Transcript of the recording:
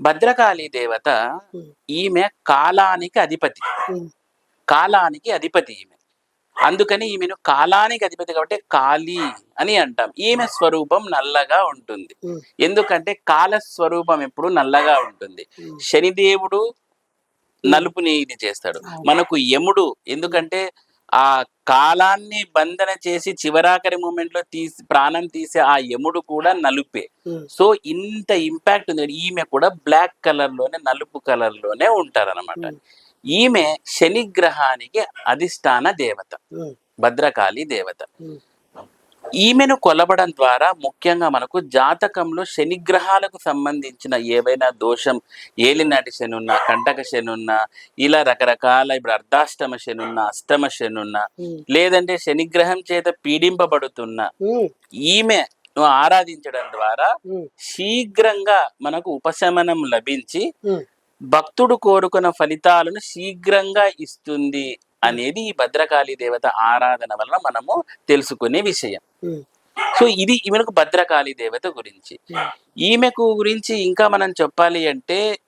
భద్రకాళి దేవత ఈమె కాలానికి అధిపతి. కాలానికి అధిపతి ఈమె. అందుకని ఈమెను కాలానికి అధిపతి కాబట్టి కాళీ అని అంటాం. ఈమె స్వరూపం నల్లగా ఉంటుంది. ఎందుకంటే కాల స్వరూపం ఎప్పుడు నల్లగా ఉంటుంది. శనిదేవుడు నలుపుని ఇది చేస్తాడు. మనకు యముడు ఎందుకంటే ఆ కాలాన్ని బంధన చేసి చివరాఖరి మూమెంట్లో తీసి ప్రాణం తీసే ఆ యముడు కూడా నలుపే. ఉమ్, సో ఇంత ఇంపాక్ట్ ఉంది. ఈమె కూడా బ్లాక్ కలర్లోనే నలుపు కలర్లోనే ఉంటారన్నమాట. ఉమ్, ఈమె శని గ్రహానికి అధిష్టాన దేవత. ఉమ్, భద్రకాళి దేవత. ఈమెను కొలవడం ద్వారా ముఖ్యంగా మనకు జాతకంలో శనిగ్రహాలకు సంబంధించిన ఏవైనా దోషం ఏలినాటి శని ఉన్నా కంటక శని ఉన్నా ఇలా రకరకాల ఇప్పుడు అర్ధాష్టమ శని ఉన్నా అష్టమ శని ఉన్నా లేదంటే శనిగ్రహం చేత పీడింపబడుతున్న ఈమె ఆరాధించడం ద్వారా శీఘ్రంగా మనకు ఉపశమనం లభించి భక్తుడు కోరుకున్న ఫలితాలను శీఘ్రంగా ఇస్తుంది అనేది ఈ భద్రకాళి దేవత ఆరాధన వలన మనము తెలుసుకునే విషయం. సో ఇది ఈమెకు భద్రకాళి దేవత గురించి. ఈమెకు గురించి ఇంకా మనం చెప్పాలి అంటే